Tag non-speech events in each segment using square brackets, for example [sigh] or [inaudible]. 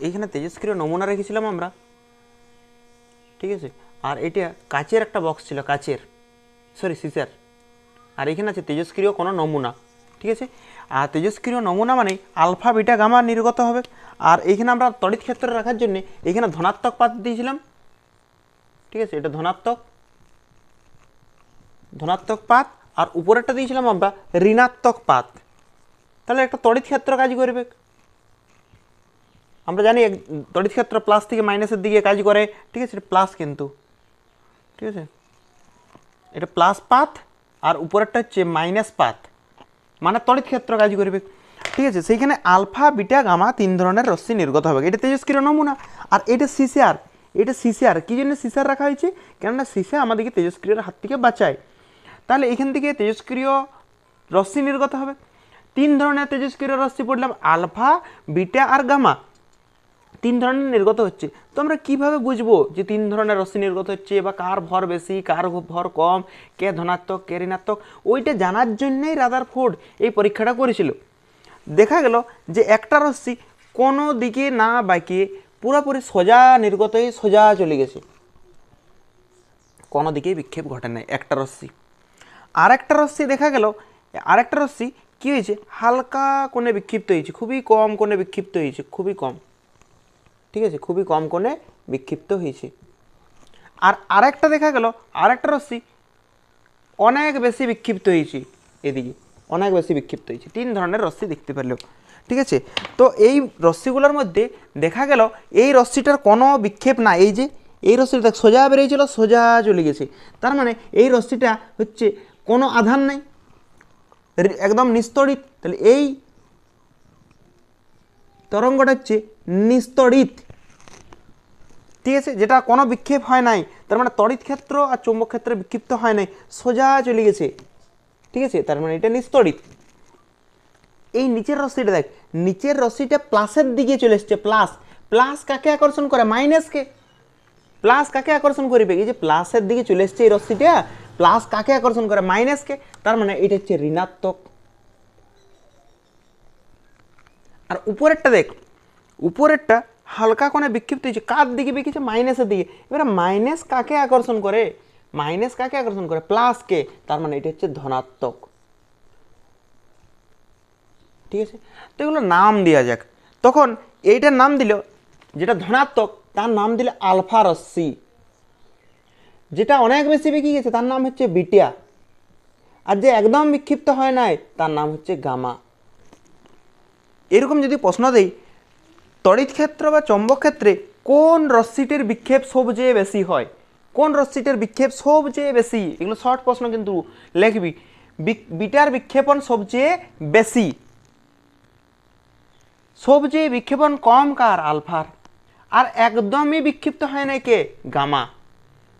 এইখানে তেজস্ক্রিয় নমুনা রেখেছিলাম আমরা। ঠিক আছে? আর এটা কাচের একটা বক্স ছিল, কাচের। সরি সিসার আর এখানে আছে তেজস্ক্রিয় কোনো নমুনা। ঠিক আছে? আর তেজস্ক্রিয় নমুনা মানে আলফা, বিটা, গামা নির্গত হবে। আর এইখানে আমরা তড়িৎ ক্ষেত্রে রাখার জন্য এখানে ধনাত্মক পাত দিয়েছিলাম। ঠিক আছে? এটা ধনাত্মক। ধনাত্মক পাত। আর উপরেরটা দিয়েছিলাম আমরা ঋণাত্মক পাত। তাহলে একটা তড়িৎ ক্ষেত্র কাজ করবে। আমরা জানি তড়িৎ ক্ষেত্র প্লাস থেকে মাইনাসের দিকে কাজ করে, ঠিক আছে? এটা প্লাস কিন্তু। ঠিক আছে? এটা প্লাস পাথ আর উপরেরটা হচ্ছে মাইনাস পাথ মানে তড়িৎ ক্ষেত্র কাজ করবে। ঠিক আছে? সেইখানে আলফা বিটা গামা তিন ধরনের রশ্মি নির্গত হবে। এটা তেজস্ক্রিয় নমুনা। আর এটা সিসিআর এটা সিসিআর কী জন্য সিসিআর রাখা হয়েছে? কেননা সিসে আমাদেরকে তেজস্ক্রিয়র হাত থেকে বাঁচায়। তাহলে এখান থেকে তেজস্ক্রিয় রশ্মি নির্গত হবে। তিন ধরনের তেজস্ক্রিয় রশ্মি পড়লাম। আলফা বিটা আর গামা তিন ধরনের নির্গত হচ্ছে। তো আমরা কীভাবে বুঝব যে তিন ধরনের রশ্মি নির্গত হচ্ছে বা কার ভর বেশি, কার ভর কম, কে ধনাত্মক, কে ঋণাত্মক? ওইটা জানার জন্যই রাদার ফোর্ড এই পরীক্ষাটা করেছিল। দেখা গেল যে একটা রশ্মি কোনো দিকে না বাঁকিয়ে পুরোপুরি সোজা নির্গত হয়ে সোজা চলে গেছে। কোনো দিকেই বিক্ষেপ ঘটে নাই একটা রশ্মি। আর একটা রশ্মি দেখা গেল আর একটা রশ্মি কী হয়েছে? হালকা কোণে বিক্ষিপ্ত হয়েছে, খুবই কম কোণে বিক্ষিপ্ত হয়েছে, খুবই কম। ঠিক আছে, খুবই কম কোণে বিক্ষিপ্ত হয়েছে। আর আরেকটা দেখা গেল, আরেকটা রশ্মি অনেক বেশি বিক্ষিপ্ত হয়েছে এদিকে, অনেক বেশি বিক্ষিপ্ত হয়েছে। তিন ধরনের রশ্মি দেখতে পেলেও, ঠিক আছে? তো এই রশ্মিগুলোর মধ্যে দেখা গেল, এই রশ্মিটার কোনো বিক্ষেপ না এই যে, এই রশ্মিটা সোজা বেরিয়েছিল, সোজা চলে গেছে। তার মানে এই রশ্মিটা হচ্ছে কোনো আধান নাই একদম নিস্তড়িত। তাহলে এই তরঙ্গটা হচ্ছে নিস্তড়িত। ঠিক আছে, যেটা কোনো বিক্ষেপ হয় নাই, তার মানে তড়িৎ ক্ষেত্র আর চৌম্বক ক্ষেত্রে বিক্ষিপ্ত হয় নাই, সোজা চলে গেছে। ঠিক আছে, তার মানে এটা নিস্তড়িত এই নিচের রশ্মিটা দেখ, নিচের রশ্মিটা প্লাসের দিকে চলে এসছে, প্লাস। প্লাস কাকে আকর্ষণ করে? মাইনাসকে প্লাস কাকে আকর্ষণ করবে? এই যে প্লাসের দিকে চলে এসছে এই রশ্মিটা, প্লাস কাকে আকর্ষণ করে? মাইনাসকে তার মানে এটা হচ্ছে ঋণাত্মক। আর উপরেরটা দেখ, উপরেরটা হালকা কোণে বিক্ষিপ্ত হয়েছে, কার দিকে বিক্ষিপ্ত মাইনাসের দিকে। এবারে মাইনাস কাকে আকর্ষণ করে? মাইনাস কাকে আকর্ষণ করে? প্লাসকে তার মানে এটা হচ্ছে ধনাত্মক। ঠিক আছে? তো এগুলো নাম দেওয়া যাক। তখন এইটার নাম দিল, যেটা ধনাত্মক, তার নাম দিলে আলফা রশ্মি। যেটা অনেক বেশি বেঁকে গেছে, তার নাম হচ্ছে বিটিয়া। আর যে একদম বিক্ষিপ্ত হয় নাই, তার নাম হচ্ছে গামা। এরকম যদি প্রশ্ন দেই তড়িৎ ক্ষেত্র বা চৌম্বক ক্ষেত্রে কোন রশ্মিটির বিক্ষেপ সবচেয়ে বেশি হয়? কোন রশ্মিটির বিক্ষেপ সবচেয়ে বেশি? এগুলো শর্ট প্রশ্ন কিন্তু লিখবি। বিটার বিক্ষেপণ সবচেয়ে বেশি। সবচেয়ে বিক্ষেপণ কম কার? আলফার। আর একদমই বিক্ষিপ্ত হয় না কে? গামা।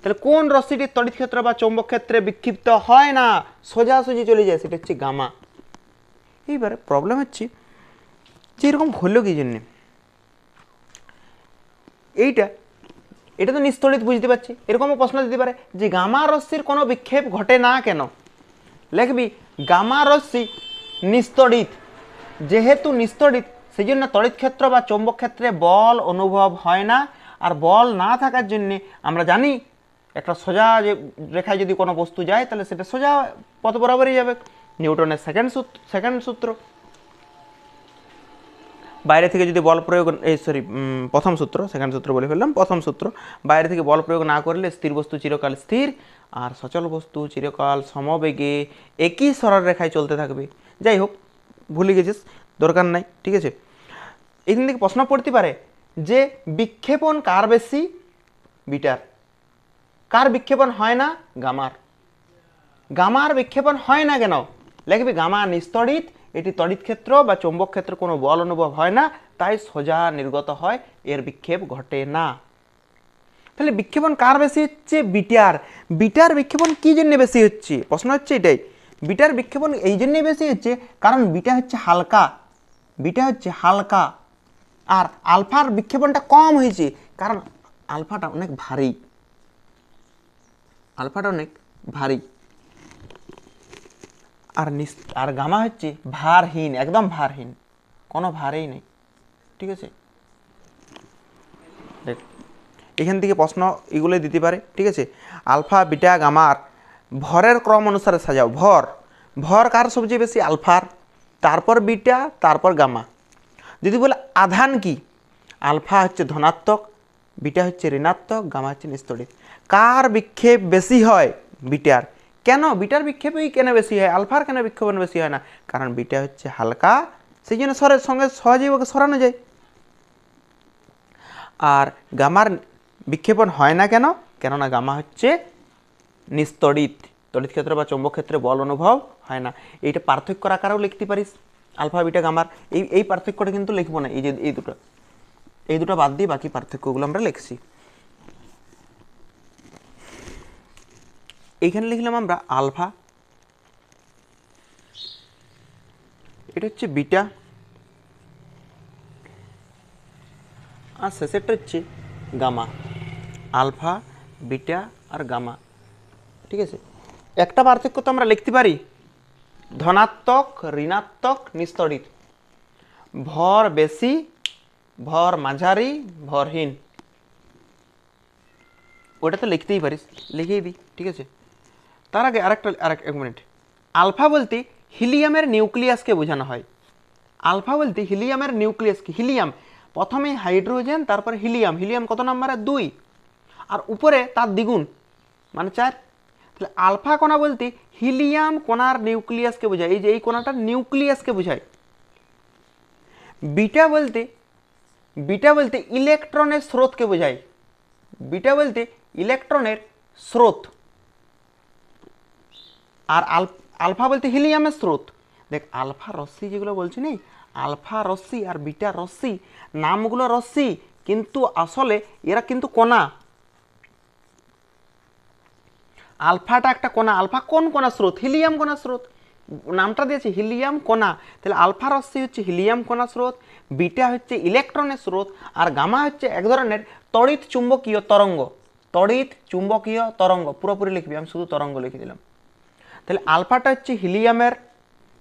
তাহলে কোন রশ্মিটির তড়িৎ ক্ষেত্র বা চৌম্বক ক্ষেত্রে বিক্ষিপ্ত হয় না? সোজাসুজি চলে যায়, সেটা হচ্ছে গামা। এইবারে প্রবলেম হচ্ছে, যে এরকম হলো কি জন্যে? এইটা, এটা তো নিস্তড়িত বুঝতে পারছি। এরকমও প্রশ্ন দিতে পারে যে গামা রশ্মির কোনো বিক্ষেপ ঘটে না কেন? লিখবি, গামা রশ্মি নিস্তড়িত যেহেতু নিস্তড়িত সেই জন্য তড়িৎ ক্ষেত্র বা চৌম্বক ক্ষেত্রে বল অনুভব হয় না। আর বল না থাকার জন্যে আমরা জানি একটা সোজা যে রেখায় যদি কোনো বস্তু যায়, তাহলে সেটা সোজা পথ বরাবরই যাবে। নিউটনের সেকেন্ড সূত্র সেকেন্ড সূত্র। বাইরে থেকে যদি বল প্রয়োগ এই সরি প্রথম সূত্র সেকেন্ড সূত্র বলে ফেললাম, প্রথম সূত্র। বাইরে থেকে বল প্রয়োগ না করলে স্থির বস্তু চিরকাল স্থির আর সচল বস্তু চিরকাল সমবেগে একই সরল রেখায় চলতে থাকবে। যাই হোক, ভুলে গেছিস, দরকার নাই, ঠিক আছে? এখান থেকে প্রশ্ন পড়তে পারে যে বিক্ষেপণ কার বেশি? বিটার। কার বিক্ষেপণ হয় না? গামার। গামার বিক্ষেপণ হয় না কেন? লিখবি গামা নিস্তড়িত এটি তড়িৎ ক্ষেত্র বা চৌম্বক ক্ষেত্রে কোনো বল অনুভব হয় না, তাই সোজা নির্গত হয়, এর বিক্ষেপ ঘটে না। তাহলে বিক্ষেপণ কার বেশি হচ্ছে? বিটার। বিটার বিক্ষেপণ কি জন্য বেশি হচ্ছে? প্রশ্ন হচ্ছে এটাই। বিটার বিক্ষেপণ এই জন্যই বেশি হচ্ছে কারণ বিটা হচ্ছে হালকা। বিটা হচ্ছে হালকা। আর আলফার বিক্ষেপণটা কম হয়েছে কারণ আলফাটা অনেক ভারী। আলফাটা অনেক ভারী। আর নিস, আর গামা হচ্ছে ভারহীন, একদম ভারহীন। কোনো ভারেই নেই। ঠিক আছে? দেখ, এখান থেকে প্রশ্ন এগুলোই দিতে পারে। ঠিক আছে? আলফা, বিটা, গামার, ভরের ক্রম অনুসারে সাজাও। ভর ভর কার সবচেয়ে বেশি? আলফার। তারপর বিটা, তারপর গামা। যদি বলে আধান কি? আলফা হচ্ছে ধনাত্মক, বিটা হচ্ছে ঋণাত্মক, গামা হচ্ছে নিস্তড়িত। কার বিক্ষেপ বেশি হয়? বিটার। কেন? বিটার বিক্ষেপই কেন বেশি হয়? আলফার কেন বিক্ষেপণ বেশি হয় না? কারণ বিটা হচ্ছে হালকা সেই জন্য স্বরের সঙ্গে সহজেই ওকে সরানো যায়। আর গামার বিক্ষেপণ হয় না কেন? কেননা গামা হচ্ছে নিস্তড়িত। তড়িৎ ক্ষেত্র বা চৌম্বক ক্ষেত্রে বল অনুভব হয় না। এইটা পার্থক্যর আকারেও লিখতে পারিস, আলফা, বিটা, গামার। এই এই পার্থক্যটা কিন্তু লিখব না। এই যে, এই দুটো এই দুটো বাদ দিয়ে বাকি পার্থক্যগুলো আমরা লিখছি। এইখানে লিখলাম আমরা আলফা। এটা হচ্ছে বিটা। আর শেষেরটা হচ্ছে গামা। আলফা, বিটা আর গামা। ঠিক আছে? একটা পার্থক্য তো আমরা লিখতে পারি। ধনাত্মক, ঋণাত্মক, নিস্তড়িত। ভর বেশি, ভর মাঝারি, ভরহীন। ওটা তো লিখতেই পারিস। লিখেই দিই, ঠিক আছে? তার আগে আরেকটা, আরেক, এক মিনিট আলফা বলতে হিলিয়ামের নিউক্লিয়াসকে বোঝানো হয়। আলফা বলতে হিলিয়ামের নিউক্লিয়াসকে, হিলিয়াম। প্রথমে হাইড্রোজেন, তারপরে হিলিয়াম। হিলিয়াম কত নম্বরে? দুই। আর উপরে তার দ্বিগুণ। মানে চার। তাহলে আলফা কণা বলতে হিলিয়াম কণার নিউক্লিয়াসকে বোঝায়। এই যে এই কণাটা নিউক্লিয়াসকে বোঝায়। বিটা বলতে বিটা বলতে ইলেকট্রনের স্রোতকে বোঝায়। বিটা বলতে ইলেকট্রনের স্রোত। আর আল, আলফা বলতে হিলিয়ামের স্রোত। দেখ, আলফা, রশ্মি যেগুলো বলছি নি, আলফা, রশ্মি আর বিটা রশ্মি, নামগুলো রশ্মি, কিন্তু আসলে এরা কিন্তু কণা। আলফাটা একটা কণা। আলফা কোন কণা স্রোত? হিলিয়াম কণা স্রোত। নামটা দিয়েছে, হিলিয়াম কণা। তাহলে আলফা, রশ্মি হচ্ছে হিলিয়াম কণা স্রোত, বিটা হচ্ছে ইলেকট্রনের স্রোত, আর গামা হচ্ছে এক ধরনের তড়িৎ চুম্বকীয় তরঙ্গ। তড়িৎ চুম্বকীয় তরঙ্গ, পুরোপুরি লিখবি, আমি শুধু তরঙ্গ লিখে দিলাম। তাহলে আলফাটা হচ্ছে হিলিয়ামের,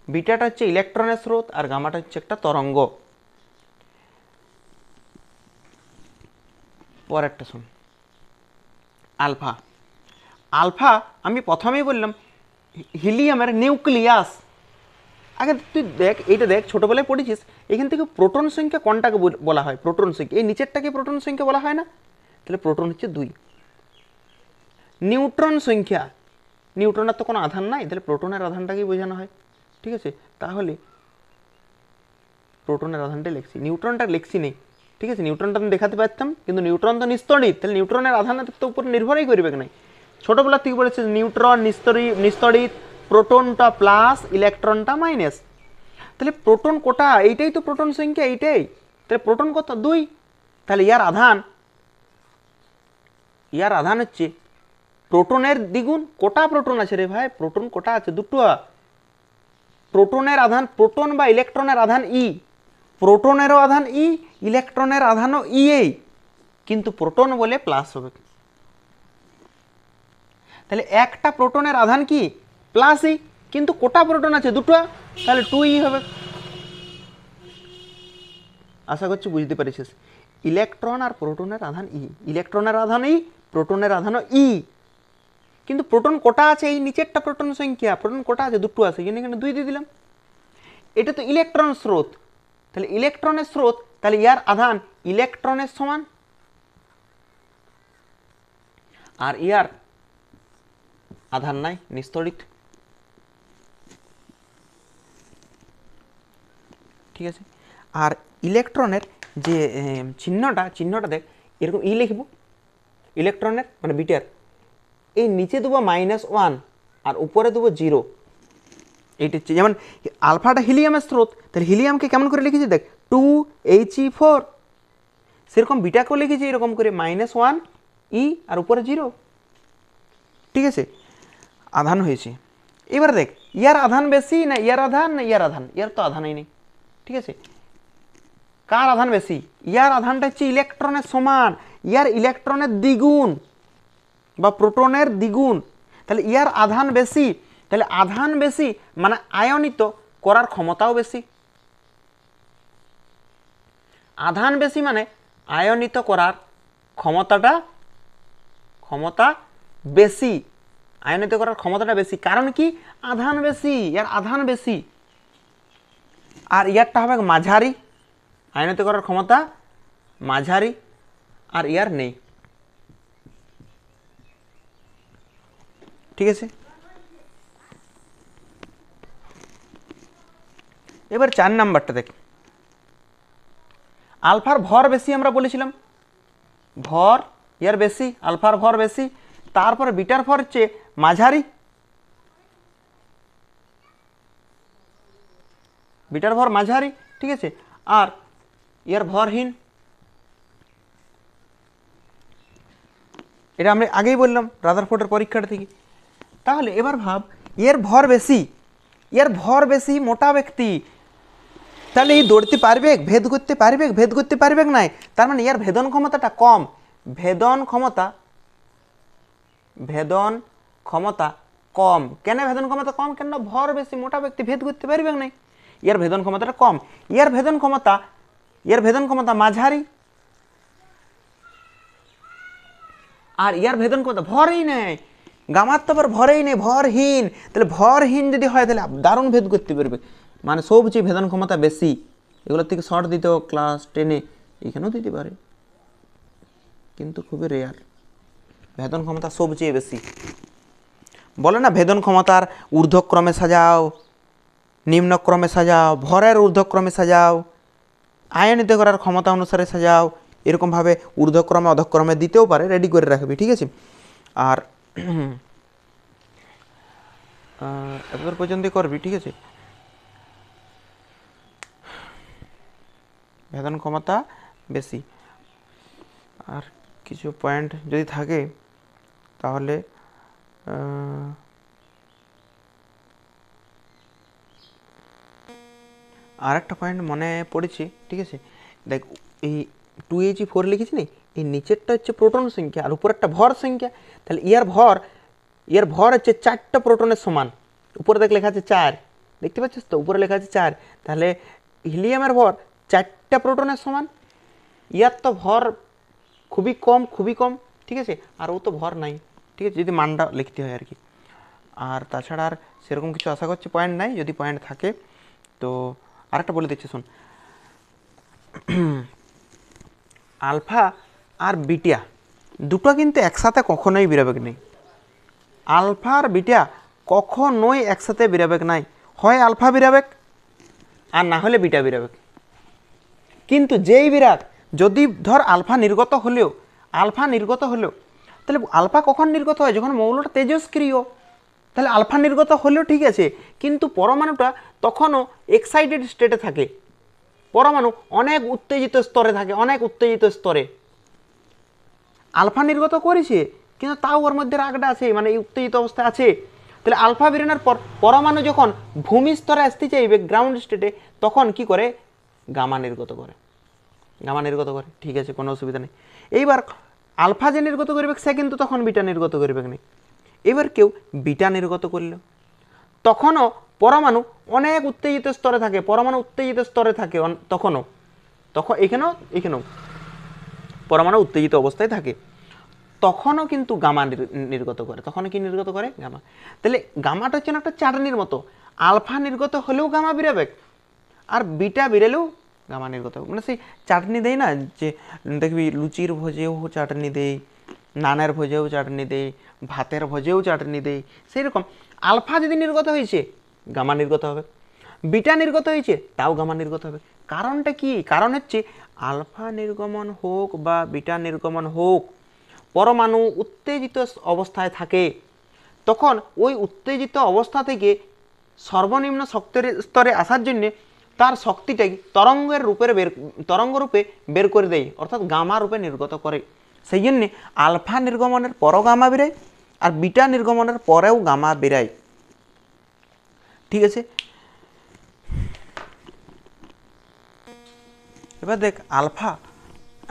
বিটাটা হচ্ছে ইলেকট্রনের স্রোত, আর গামাটা হচ্ছে একটা তরঙ্গ। পরেরটা শুন। আলফা। আলফা, আমি প্রথমেই বললাম, হিলিয়ামের নিউক্লিয়াস। আগে তুই দেখ, এইটা দেখ, ছোটোবেলায় পড়েছিস, এখান থেকে প্রোটন সংখ্যা কোনটাকে বল- হয়? প্রোটন সংখ্যা। এই নিচেরটাকে প্রোটন সংখ্যা বলা হয় না? তাহলে প্রোটন হচ্ছে দুই। নিউট্রন সংখ্যা। নিউট্রনের তো কোনো আধান নাই, তাহলে প্রোটনের আধানটাকেই বোঝানো হয়? ঠিক আছে? তাহলে প্রোটনের আধানটা লিখছি। নিউট্রনটা লিখছি নেই। ঠিক আছে? নিউট্রনটা আমি দেখাতে পারতাম, কিন্তু নিউট্রন তো নিস্তড়িত তাহলে নিউট্রনের আধানের তো উপর নির্ভরই করবে নাই ছোটোবেলার থেকে বলেছে নিউট্রন নিস্তরি নিস্তড়িত প্রোটনটা প্লাস, ইলেকট্রনটা মাইনাস। তাহলে প্রোটন কোটা, এইটাই তো প্রোটন সংখ্যা, এইটাই। তাহলে প্রোটন কত? দুই। তাহলে ইয়ার আধান ইয়ার আধান হচ্ছে প্রোটনের দ্বিগুণ কোটা প্রোটন আছে রে ভাই, প্রোটন কোটা আছে দুটো প্রোটনের আধান প্রোটন বা ইলেকট্রনের আধান ই। প্রোটনেরও আধান ই, ইলেকট্রনের আধানও ই এই। কিন্তু প্রোটন বলে প্লাস হবে তাহলে একটা প্রোটনের আধান কি? Plus E. কিন্তু কোটা প্রোটন আছে দুটো তাহলে টু ই হবে। আশা করছি বুঝতে পেরেছিস। ইলেকট্রন আর প্রোটনের আধান ই। ইলেকট্রনের আধান ই, প্রোটনের আধানও ই। কিন্তু প্রোটন কোটা আছে? এই নিচেরটা প্রোটন সংখ্যা প্রোটন কোটা আছে? দুটো আছে জন্য এখানে দুই দিয়ে দিলাম। এটা তো ইলেকট্রন স্রোত। তাহলে ইলেকট্রনের স্রোত, তাহলে ইয়ার আধান ইলেকট্রনের সমান আর ইয়ার আধান নাই নিস্তড়িত ঠিক আছে? আর ইলেকট্রনের যে চিহ্নটা চিহ্নটা দেখ, এরকম ই লিখব। ইলেকট্রনের মানে বিটার। এই নিচে দেবো মাইনাস ওয়ান আর উপরে দেবো জিরো এইটা হচ্ছে যেমন আলফাটা হিলিয়ামের স্রোত, তাহলে হিলিয়ামকে কেমন করে লিখেছি দেখ টু এইচ ই ফোর সেরকম বিটাকেও লিখেছি এরকম করে মাইনাস ওয়ান ই আর উপরে জিরো ঠিক আছে? আধান হয়েছে। এবার দেখ, ইয়ার আধান বেশি না ইয়ার আধান না ইয়ার আধান? ইয়ার তো আধানই নেই। ঠিক আছে? কার আধান বেশি? ইয়ার আধানটা হচ্ছে ইলেকট্রনের সমান, ইয়ার ইলেকট্রনের দ্বিগুণ। বা প্রোটনের দ্বিগুণ, তাহলে ইয়ার আধান বেশি, তাহলে আধান বেশি মানে আয়নিত করার ক্ষমতাও বেশি। আধান বেশি মানে আয়নিত করার ক্ষমতাটা, ক্ষমতা বেশি, আয়নিত করার ক্ষমতাটা বেশি। কারণ কি? আধান বেশি, ইয়ার আধান বেশি। আর ইয়ারটা হবে মাঝারি, আয়নিত করার ক্ষমতা মাঝারি, আর ইয়ার নেই। ঠিক আছে? এবার চার নাম্বারটা দেখ। আলফার ভর বেশি আমরা বলেছিলাম। ভর, ইয়ার বেশি, আলফার ভর বেশি, তারপরে বিটার ভর চেয়ে মাঝারি। বিটার ভর মাঝারি, ঠিক আছে? আর ইয়ার ভরহীন। এটা আমরা আগেই বললাম, রাদারফোর্ডের পরীক্ষাটা থেকে। তাহলে এবার ভাব, এর ভর বেশি, এর ভর বেশি মোটা ব্যক্তি, তাহলে এই দৌড়তে পারবে, ভেদ করতে পারবে, ভেদ করতে পারবে নাই, তার মানে এর ভেদন ক্ষমতাটা কম। ভেদন ক্ষমতা ভেদন ক্ষমতা কম। কেন ভেদন ক্ষমতা কম? কেন ভর বেশি, মোটা ব্যক্তি ভেদ করতে পারবে নাই? এর ভেদন ক্ষমতাটা কম। এর ভেদন ক্ষমতা, এর ভেদন ক্ষমতা মাঝারি। আর ইয়ার ভেদন ক্ষমতা ভরই নেই। গামার তো আবার ভরেই নেই, ভরহীন। তাহলে ভরহীন যদি হয়, তাহলে দারুণ ভেদ করতে পারবে। মানে সবচেয়ে ভেদন ক্ষমতা বেশি, এগুলোর থেকে শর্ট দিতেও ক্লাস টেনে এখানেও দিতে পারে। কিন্তু খুবই রেয়ার ভেদন ক্ষমতা সবচেয়ে বেশি। বলে না, ভেদন ক্ষমতার ঊর্ধ্বক্রমে সাজাও, নিম্নক্রমে সাজাও, ভরের ঊর্ধ্বক্রমে সাজাও, আয়নিত করার ক্ষমতা অনুসারে সাজাও, এরকমভাবে ঊর্ধ্বক্রমে, অধক্রমে দিতেও পারে রেডি করে রাখবি, ঠিক আছে? আর এতদূর পর্যন্তই করবি, ঠিক আছে? ভেদন ক্ষমতা বেশি। আর কিছু পয়েন্ট যদি থাকে, তাহলে আর একটা পয়েন্ট মনে পড়েছে, ঠিক আছে? দেখ, এই টু এইচি ফোর লিখেছি নি এই নিচেরটা হচ্ছে প্রোটন সংখ্যা আর উপরেরটা ভর সংখ্যা। তাহলে ইয়ার ভর ইয়ার ভর হচ্ছে চারটা প্রোটনের সমান। উপরে দেখ লেখা আছে চার। দেখতে পাচ্ছিস তো? উপরে লেখা আছে চার। তাহলে হিলিয়ামের ভর চারটা প্রোটনের সমান। ইয়ার তো ভর খুবই কম খুবই কম, ঠিক আছে? আর ও তো ভর নাই, ঠিক আছে? যদি মানটা লিখতে হয় আর কি। আর তাছাড়া আর সেরকম কিছু আশা করছি পয়েন্ট নাই, যদি পয়েন্ট থাকে, তো আরেকটা বলে দিচ্ছি, শোন। [clears throat] আলফা আর বিটা দুটো কিন্তু একসাথে কখনোই বেরোবে নেই। আলফা আর বিটা কখনোই একসাথে বেরোবে নাই। হয় আলফা বেরাবেক আর না হলে বিটা বেরাবেক কিন্তু যেই বিরাট যদি ধর আলফা নির্গত হলেও, আলফা নির্গত হলেও, তাহলে আলফা কখন নির্গত হয়? যখন মৌলটা তেজস্ক্রিয়, তাহলে আলফা নির্গত হলেও ঠিক আছে, কিন্তু পরমাণুটা তখনও এক্সাইটেড স্টেটে থাকে। পরমাণু অনেক উত্তেজিত স্তরে থাকে, অনেক উত্তেজিত স্তরে। আলফা নির্গত করেছে, কিন্তু তাও ওর মধ্যে রাগটা আছে মানে উত্তেজিত অবস্থায় আছে। তাহলে আলফা বেরোনোর পর পরমাণু যখন ভূমি স্তরে আসতে চাইবে গ্রাউন্ড স্টেটে তখন কি করে? গামা নির্গত করে। গামা নির্গত করে। ঠিক আছে, কোনো অসুবিধা নেই। এইবার আলফা যে নির্গত করবে, সে কিন্তু তখন বিটা নির্গত করবে না এবার কেউ বিটা নির্গত করল। তখনও পরমাণু অনেক উত্তেজিত স্তরে থাকে, পরমাণু উত্তেজিত স্তরে থাকে তখনও। তখন এখানেও এখানেও। পরমাণু উত্তেজিত অবস্থায় থাকে। তখনও কিন্তু গামা নির- নির্গত করে। তখনও কি নির্গত করে? গামা। তাহলে গামাটা হচ্ছে একটা চাটনির মতো। আলফা নির্গত হলেও গামা বেরোবে, আর বিটা বেরোলেও গামা নির্গত। মানে সেই চাটনি দেয় না যে, দেখবি লুচির ভোজেও চাটনি দেয়, নানের ভোজেও চাটনি দেয়, ভাতের ভোজেও চাটনি দেয় সেই রকম আলফা যদি নির্গত হয়েছে, গামা নির্গত হবে। বিটা নির্গত হয়েছে, তাও গামা নির্গত হবে। কারণটা কি? কারণ হচ্ছে আলফা নির্গমন হোক বা বিটা নির্গমন হোক, পরমাণু উত্তেজিত অবস্থায় থাকে। তখন ওই উত্তেজিত অবস্থা থেকে সর্বনিম্ন শক্তির স্তরে আসার জন্যে তার শক্তিটাকে তরঙ্গের রূপের বের, তরঙ্গ রূপে বের করে দেয়, অর্থাৎ গামা রূপে নির্গত করে। সেই জন্যে আলফা নির্গমনের পরও গামা বেরোয়, আর বিটা নির্গমনের পরেও গামা বেরায়। ঠিক আছে? এবার দেখ, আলফা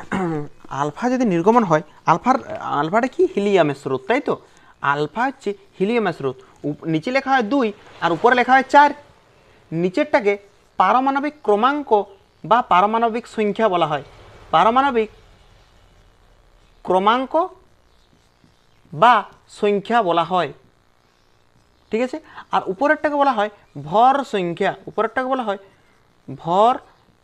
[clears throat] আলফা যদি নির্গমন হয়, আলফার, আলফাটা কি? হিলিয়ামের স্রোত, তাই তো? আলফা হচ্ছে হিলিয়ামের স্রোত। নিচে লেখা হয় দুই, আর উপরে লেখা হয় চার। নিচেরটাকে পারমাণবিক ক্রমাঙ্ক বা পারমাণবিক সংখ্যা বলা হয়। পারমাণবিক ক্রমাঙ্ক বা সংখ্যা বলা হয়। ঠিক আছে? আর উপরেরটাকে বলা হয় ভর সংখ্যা। উপরেরটাকে বলা হয় ভর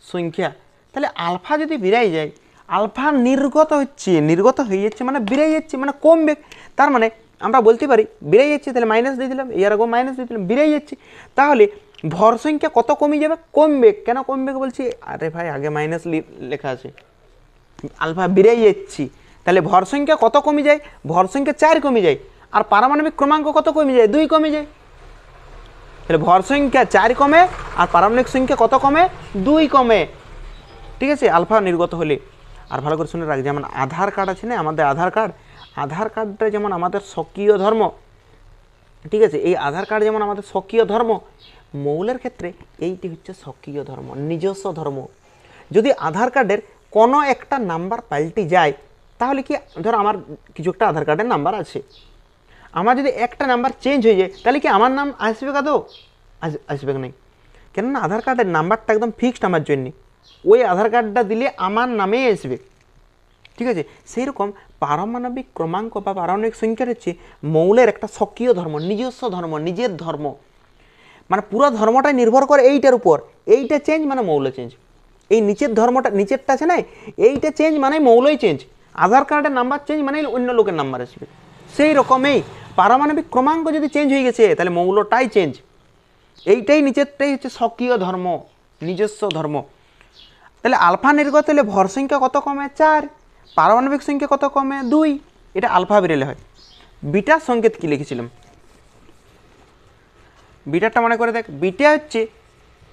সংখ্যা। তাহলে আলফা যদি বেড়াই যায়, আলফা নির্গত হচ্ছে, নির্গত হয়ে যাচ্ছে মানে বেড়ে যাচ্ছে মানে কমবে। তার মানে আমরা বলতে পারি বেড়ে যাচ্ছে, তাহলে মাইনাস দিয়ে দিলাম এর আগে মাইনাস দিয়ে দিলাম বেড়ে যাচ্ছে। তাহলে ভর সংখ্যা কত কমে যাবে? কমবে। কেন কমবে বলছি? আরে ভাই, আগে মাইনাস লেখা আছে। আলফা বেড়ে যাচ্ছি। তাহলে ভর সংখ্যা কত কমে যায়? ভর সংখ্যা চার কমে যায়। আর পারমাণবিক ক্রমাঙ্ক কত কমে যায়? দুই কমে যায়। তাহলে ভর সংখ্যা চার কমে, আর পারমাণবিক সংখ্যা কত কমে? দুই কমে। ঠিক আছে? আলফা নির্গত হলে। আর ভালো করে শুনে রাখ, যেমন আধার কার্ড আছে না, আমাদের আধার কার্ড, আধার কার্ডটা যেমন আমাদের স্বকীয় ধর্ম, ঠিক আছে? এই আধার কার্ড যেমন আমাদের স্বকীয় ধর্ম, মৌলের ক্ষেত্রে এইটি হচ্ছে স্বকীয় ধর্ম, নিজস্ব ধর্ম। যদি আধার কার্ডের কোনো একটা নাম্বার পাল্টে যায়, তাহলে কি, ধর আমার কিছু একটা আধার কার্ডের নাম্বার আছে। আমার যদি একটা নাম্বার চেঞ্জ হয়ে যায়, তাহলে কি আমার নাম আসবে কাদো? আস- আসবে না কেননা আধার কার্ডের নাম্বারটা একদম ফিক্সড আমার জন্য। ওই আধার কার্ডটা দিলে আমার নামেই আসবে। ঠিক আছে? সেই রকম পারমাণবিক ক্রমাঙ্ক বা পারমাণবিক সংখ্যার হচ্ছে মৌলের একটা স্বকীয় ধর্ম, নিজস্ব ধর্ম, নিজের ধর্ম। মানে পুরো ধর্মটা নির্ভর করে এইটার উপর। এইটা চেঞ্জ মানে মৌল চেঞ্জ এই নিচের ধর্মটা, নিচেরটা আছে না? এইটা চেঞ্জ মানে মৌলই চেঞ্জ আধার কার্ডের নাম্বার চেঞ্জ মানে অন্য লোকের নাম্বার আসবে। সেই রকমই পারমাণবিক ক্রমাঙ্ক যদি চেঞ্জ হয়ে গেছে, তাহলে মৌলটাই চেঞ্জ এইটাই নিচেরটাই হচ্ছে স্বকীয় ধর্ম, নিজস্ব ধর্ম। তাহলে আলফা নির্গত হলে ভর সংখ্যা কত কমে? চার। পারমাণবিক সংখ্যা কত কমে? দুই। এটা আলফা বেরেলে হয়। বিটার সংকেত কি লিখেছিলাম? বিটারটা মনে করে দেখ। বিটা হচ্ছে,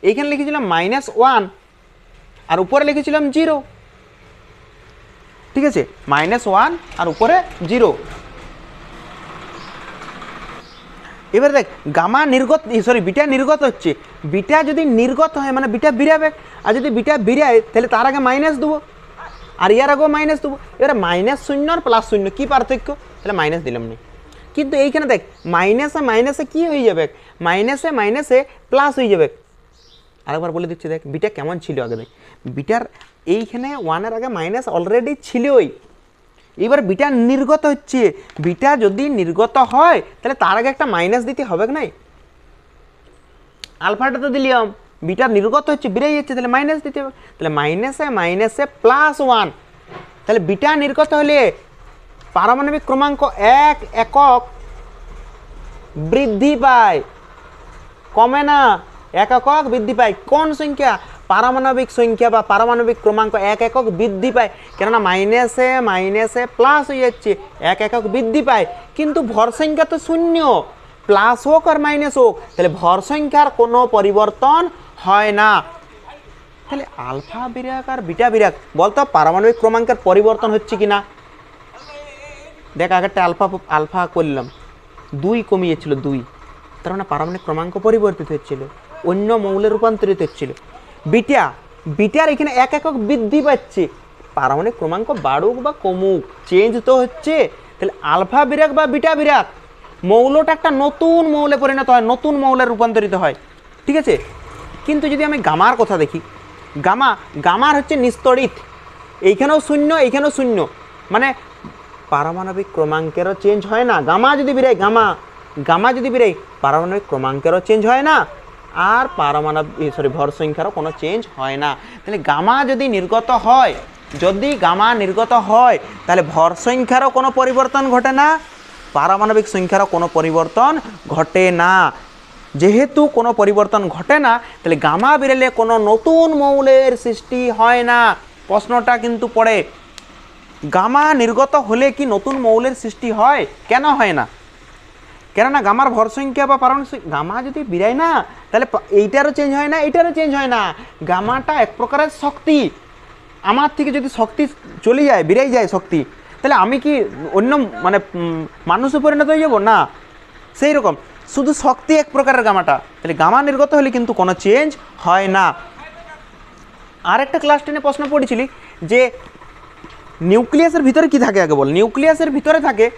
এইখানে লিখেছিলাম মাইনাস ওয়ান আর উপরে লিখেছিলাম জিরো ঠিক আছে? মাইনাস ওয়ান আর উপরে জিরো এবার দেখ, গামা নির্গত সরি বিটা নির্গত হচ্ছে। বিটা যদি নির্গত হয় মানে বিটা বিরাবে আর যদি বিটা বিরায় তাহলে তার আগে মাইনাস দেবো। আর ইয়ার আগেও মাইনাস দেবো। এবারে মাইনাস শূন্য আর প্লাস শূন্য, কী পার্থক্য? তাহলে মাইনাস দিলাম নি। কিন্তু এইখানে দেখ মাইনাসে মাইনাসে কি হয়ে যাবে? মাইনাসে মাইনাসে প্লাস হয়ে যাবে। আরেকবার বলে দিচ্ছি, দেখ, বিটা কেমন ছিল আগে দেখ। বিটার এইখানে ওয়ানের আগে মাইনাস অলরেডি ছিলই। এবার বিটা নির্গত হচ্ছে। বিটা যদি নির্গত হয়, তাহলে তার আগে একটা মাইনাস দিতে হবে নাই? আলফাটা তো দিলাম। বিটা নির্গত হচ্ছে বেড়ে যাচ্ছে তাহলে মাইনাস দিতে হবে। তাহলে মাইনাসে মাইনাসে প্লাস ওয়ান তাহলে বিটা নির্গত হলে পারমাণবিক ক্রমাঙ্ক এক একক বৃদ্ধি পায়। কমে না, এক একক বৃদ্ধি পায়। কোন সংখ্যা? পারমাণবিক সংখ্যা বা পারমাণবিক ক্রমাঙ্ক এক একক বৃদ্ধি পায়। কেননা মাইনাসে মাইনাসে প্লাস হয়ে যাচ্ছে, এক একক বৃদ্ধি পায়। কিন্তু ভর সংখ্যা তো শূন্য। প্লাস হোক আর মাইনাস হোক তাহলে ভর সংখ্যার কোনো পরিবর্তন হয় না। তাহলে আলফা বিরাক আর বিটা বিরাক বলতো পারমাণবিক ক্রমাঙ্কের পরিবর্তন হচ্ছে কি না দেখ আগেরটা আলফা আলফা করলাম। দুই কমিয়েছিল, দুই। তার মানে পারমাণবিক ক্রমাঙ্ক পরিবর্তিত হচ্ছিল। অন্য মৌলে রূপান্তরিত হচ্ছিল। বিটা বিটার এখানে এক একক বৃদ্ধি পাচ্ছে। পারমাণবিক ক্রমাঙ্ক বাড়ুক বা কমুক চেঞ্জ তো হচ্ছে। তাহলে আলফা বিরাক বা বিটা বিরাক মৌলটা একটা নতুন মৌলে পরিণত হয়, নতুন মৌলে রূপান্তরিত হয়। ঠিক আছে? কিন্তু যদি আমি গামার কথা দেখি, গামা, গামার হচ্ছে নিস্তড়িত। এইখানেও শূন্য এইখানেও শূন্য। মানে পারমাণবিক ক্রমাঙ্কেরও চেঞ্জ হয় না। গামা যদি বেরোয়, গামা গামা যদি বেরোয়, পারমাণবিক ক্রমাঙ্কেরও চেঞ্জ হয় না। আর পারমাণবিক সরি ভর সংখ্যারও কোনো চেঞ্জ হয় না। তাহলে গামা যদি নির্গত হয়, যদি গামা নির্গত হয়, তাহলে ভর সংখ্যারও কোনো পরিবর্তন ঘটে না, পারমাণবিক সংখ্যারও কোনো পরিবর্তন ঘটে না। যেহেতু কোনো পরিবর্তন ঘটে না, তাহলে গামা বেরেলে কোনো নতুন মৌলের সৃষ্টি হয় না। প্রশ্নটা কিন্তু পড়ে, গামা নির্গত হলে কি নতুন মৌলের সৃষ্টি হয়? কেন হয় না? কেননা গামার ভর সংখ্যা বা সংখ্যা- গামা যদি বিরায় না, তাহলে এইটারও চেঞ্জ হয় না, এইটারও চেঞ্জ হয় না। গামাটা এক প্রকারের শক্তি। আমার থেকে যদি শক্তি চলে যায় বিরাই যায় শক্তি, তাহলে আমি কি অন্য মানে মানুষে পরিণত হয়ে যাব? না সেই রকম শুধু শক্তি এক প্রকারের গামাটা। তাহলে গামা নির্গত হলে কিন্তু কোনো চেঞ্জ হয় না। আরেকটা ক্লাস টেনে প্রশ্ন পড়েছিলি যে নিউক্লিয়াসের ভিতরে কি থাকে আগে বল? নিউক্লিয়াসের ভিতরে থাকে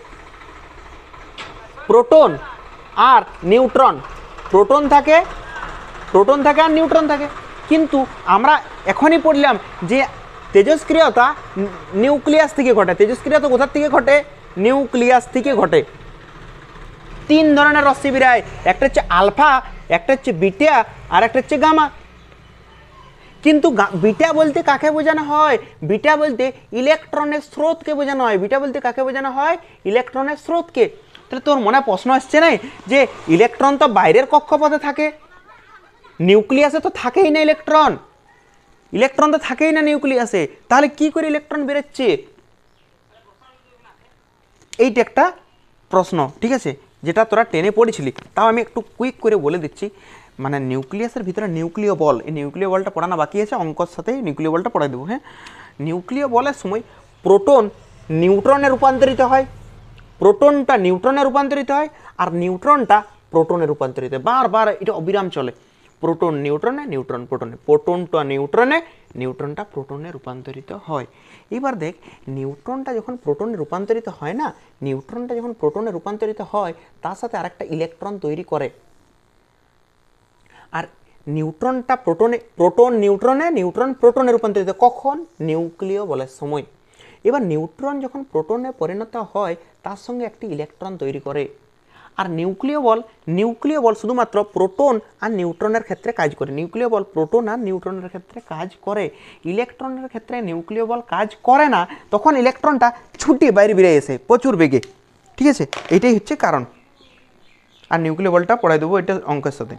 প্রোটন আর নিউট্রন। প্রোটন থাকে প্রোটন থাকে আর নিউট্রন থাকে। কিন্তু আমরা এখনই পড়লাম যে তেজস্ক্রিয়তা নিউক্লিয়াস থেকে ঘটে। তেজস্ক্রিয়তা কোথার থেকে ঘটে? নিউক্লিয়াস থেকে ঘটে। তিন ধরনের রশ্মি বিরায়, একটা হচ্ছে আলফা, একটা হচ্ছে বিটা আর একটা হচ্ছে গামা। কিন্তু বিটা বলতে কাকে বোঝানো হয়? বিটা বলতে ইলেকট্রনের স্রোতকে বোঝানো হয়। বিটা বলতে কাকে বোঝানো হয়? ইলেকট্রনের স্রোতকে। তাহলে তোর মনে প্রশ্ন আসছে না যে ইলেকট্রন তো বাইরের কক্ষপথে থাকে? নিউক্লিয়াসে তো থাকেই না ইলেকট্রন ইলেকট্রন তো থাকেই না নিউক্লিয়াসে তাহলে কি করে ইলেকট্রন বেরোচ্ছে? এইটা একটা প্রশ্ন, ঠিক আছে? যেটা তোরা টেনে পড়েছিলি। তাও আমি একটু কুইক করে বলে দিচ্ছি। মানে নিউক্লিয়াসের ভিতরে নিউক্লিয় বল এই নিউক্লিয় বলটা পড়ানো বাকি আছে, অঙ্কর সাথে নিউক্লিয় বলটা পড়াই দেবো হ্যাঁ? নিউক্লিয় বলের সময় প্রোটন নিউট্রনে রূপান্তরিত হয়। প্রোটনটা নিউট্রনে রূপান্তরিত হয় আর নিউট্রনটা প্রোটনে রূপান্তরিত হয়। বারবার এটা অবিরাম চলে। প্রোটন নিউট্রনে, নিউট্রন প্রোটনে, প্রোটনটা নিউট্রনে, নিউট্রনটা প্রোটনে রূপান্তরিত হয়। এবার দেখ, নিউট্রনটা যখন প্রোটনে রূপান্তরিত হয় না, নিউট্রনটা যখন প্রোটনে রূপান্তরিত হয়, তার সাথে আরেকটা ইলেকট্রন তৈরি করে। আর নিউট্রনটা প্রোটনে, প্রোটন নিউট্রনে, নিউট্রন প্রোটনে রূপান্তরিত। কখন? নিউক্লিয় বলের সময়। এবার নিউট্রন যখন প্রোটনে পরিণত হয়, তার সঙ্গে একটি ইলেকট্রন তৈরি করে। আর নিউক্লিয় বল নিউক্লিয় বল শুধুমাত্র প্রোটন আর নিউট্রনের ক্ষেত্রে কাজ করে। নিউক্লিয় বল প্রোটন আর নিউট্রনের ক্ষেত্রে কাজ করে। ইলেকট্রনের ক্ষেত্রে নিউক্লিয় বল কাজ করে না, তখন ইলেকট্রনটা ছুটে বাইরে বেরিয়ে এসে প্রচুর বেগে। ঠিক আছে? এটাই হচ্ছে কারণ। আর নিউক্লিয় বলটা পড়াই দেবো, এটা অঙ্কের সাথে।